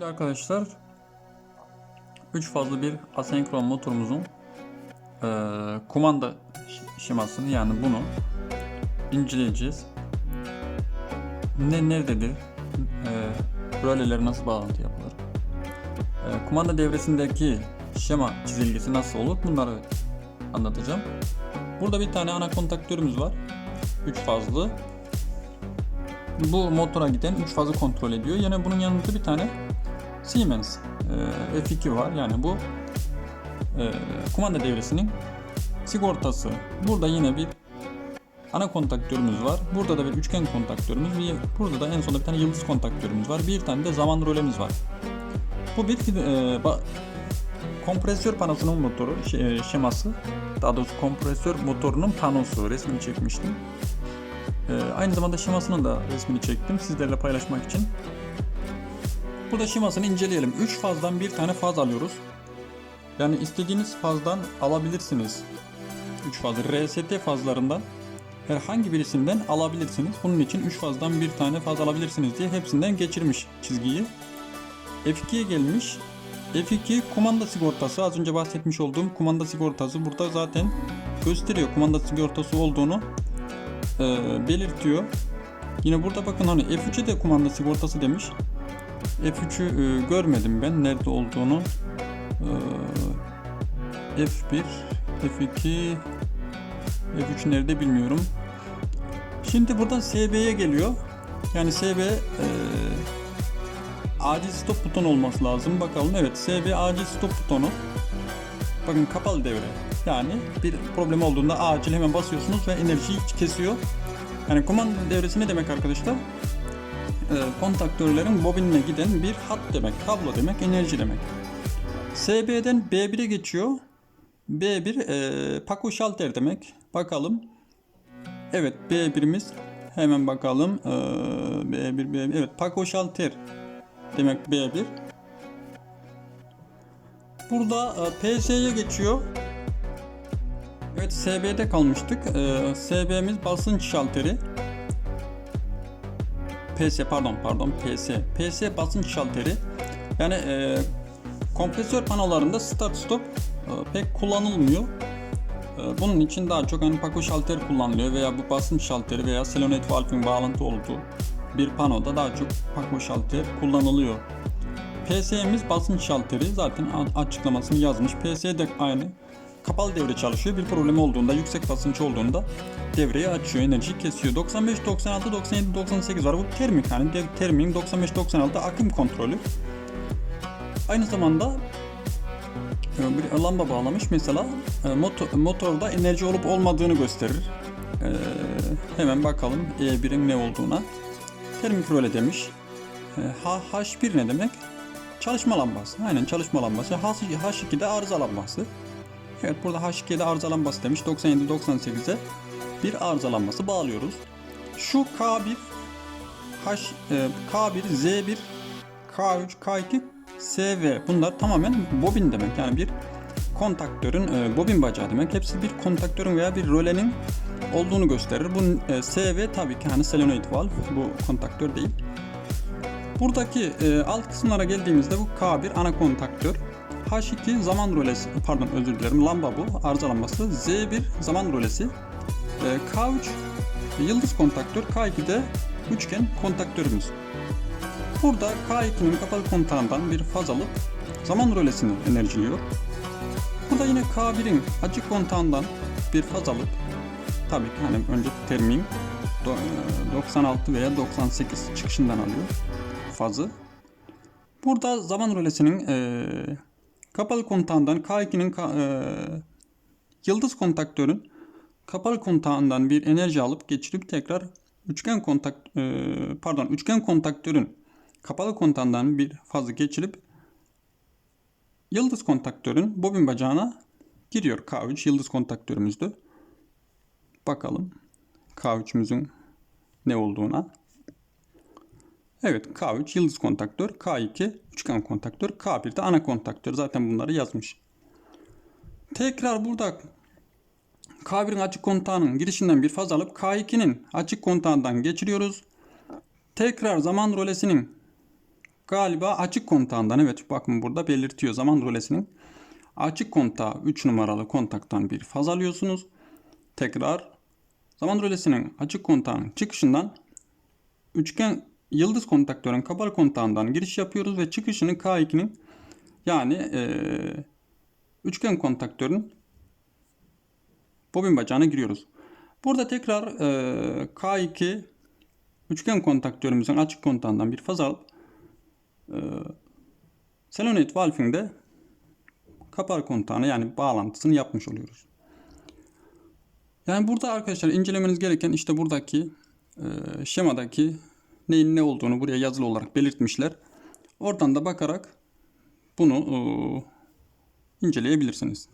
Şimdi arkadaşlar 3 fazlı bir asenkron motorumuzun eee, kumanda şemasını yani bunu inceleyeceğiz. Ne nerededir? Eee röleleri nasıl bağlantı yapılır? Eee, kumanda devresindeki şema çizilgesi nasıl olur? Bunları anlatacağım. Burada bir tane ana kontaktörümüz var. 3 fazlı. Bu motora giden 3 fazı kontrol ediyor. Yine bunun yanında bir tane Siemens e, F2 var. Yani bu e, kumanda devresinin sigortası. Burada yine bir ana kontaktörümüz var. Burada da bir üçgen kontaktörümüz. Bir, burada da en sonunda bir tane yıldız kontaktörümüz var. Bir tane de zaman rölemiz var. Bu bir e, kompresör panosunun motoru şe- şeması. Daha doğrusu kompresör motorunun panosu resmini çekmiştim. E, aynı zamanda şemasının da resmini çektim sizlerle paylaşmak için. Burada şemasını inceleyelim. 3 fazdan bir tane faz alıyoruz. Yani istediğiniz fazdan alabilirsiniz. 3 fazı RST fazlarından herhangi birisinden alabilirsiniz. Bunun için 3 fazdan bir tane faz alabilirsiniz diye hepsinden geçirmiş çizgiyi. F2'ye gelmiş. F2 kumanda sigortası az önce bahsetmiş olduğum kumanda sigortası burada zaten gösteriyor kumanda sigortası olduğunu e, belirtiyor. Yine burada bakın hani F3'e de kumanda sigortası demiş. F3'ü e, görmedim ben nerede olduğunu. E, F1, F2, F3 nerede bilmiyorum. Şimdi buradan SB'ye geliyor. Yani SB e, acil stop butonu olması lazım. Bakalım evet SB acil stop butonu. Bakın kapalı devre. Yani bir problem olduğunda acil hemen basıyorsunuz ve enerjiyi kesiyor. Yani kumanda devresi ne demek arkadaşlar? E, kontaktörlerin bobinine giden bir hat demek, kablo demek, enerji demek. SB'den B1'e geçiyor. B1 e, Paco şalter demek. Bakalım. Evet B1'imiz hemen bakalım. E, B1 B1 evet Paco şalter demek B1. Burada e, PS'ye geçiyor. Evet SB'de kalmıştık. E, SB'miz basınç şalteri. PS pardon pardon PS. PS basınç şalteri. Yani e, kompresör panolarında start stop e, pek kullanılmıyor. E, bunun için daha çok hani Paco şalter kullanılıyor veya bu basınç şalteri veya solenoid valve'in bağlantı olduğu bir panoda daha çok Paco şalter kullanılıyor. PS'miz basınç şalteri zaten açıklamasını yazmış. PS de aynı. Kapalı devre çalışıyor. Bir problem olduğunda, yüksek basınç olduğunda devreyi açıyor, enerjiyi kesiyor. 95, 96, 97, 98 var. Bu termik hani termiğin 95, 96 akım kontrolü. Aynı zamanda e, bir lamba bağlamış mesela e, motor, motorda enerji olup olmadığını gösterir. E, hemen bakalım E1'in ne olduğuna. Termik röle demiş. E, H, H1 ne demek? Çalışma lambası. Aynen çalışma lambası. H, H2'de arıza lambası. Evet burada H2'de arıza lambası demiş. 97-98'e bir arıza lambası bağlıyoruz. Şu K1, H, e, K1, Z1, K3, K2, SV bunlar tamamen bobin demek. Yani bir kontaktörün e, bobin bacağı demek. Hepsi bir kontaktörün veya bir rölenin olduğunu gösterir. Bu e, SV tabii ki hani solenoid valve bu kontaktör değil. Buradaki e, alt kısımlara geldiğimizde bu K1 ana kontaktör. H2 zaman rölesi, pardon özür dilerim lamba bu arıza lambası. Z1 zaman rölesi. E, K3 yıldız kontaktör. K2 de üçgen kontaktörümüz. Burada K2'nin kapalı kontağından bir faz alıp zaman rölesini enerjiliyor. Burada yine K1'in açık kontağından bir faz alıp tabii ki hani önce termin do- 96 veya 98 çıkışından alıyor fazı. Burada zaman rölesinin eee, kapalı kontağından K2'nin ka- eee, yıldız kontaktörün kapalı kontağından bir enerji alıp geçirip tekrar üçgen kontak eee, pardon üçgen kontaktörün kapalı kontağından bir fazı geçirip yıldız kontaktörün bobin bacağına giriyor. K3 yıldız kontaktörümüzdü. Bakalım K3'ümüzün ne olduğuna. Evet K3 yıldız kontaktör, K2 üçgen kontaktör, K1 de ana kontaktör. Zaten bunları yazmış. Tekrar burada K1'in açık kontağının girişinden bir faz alıp K2'nin açık kontağından geçiriyoruz. Tekrar zaman rölesinin galiba açık kontağından evet bakın burada belirtiyor zaman rölesinin. Açık kontağı 3 numaralı kontaktan bir faz alıyorsunuz. Tekrar zaman rölesinin açık kontağın çıkışından üçgen yıldız kontaktörün kapalı kontağından giriş yapıyoruz ve çıkışını K2'nin yani eee, üçgen kontaktörün bobin bacağına giriyoruz. Burada tekrar eee, K2 üçgen kontaktörümüzün açık kontağından bir faz alıp eee selenoid valfinde kapalı kontağına yani bağlantısını yapmış oluyoruz. Yani burada arkadaşlar incelemeniz gereken işte buradaki eee, şemadaki neyin ne olduğunu buraya yazılı olarak belirtmişler. Oradan da bakarak bunu inceleyebilirsiniz.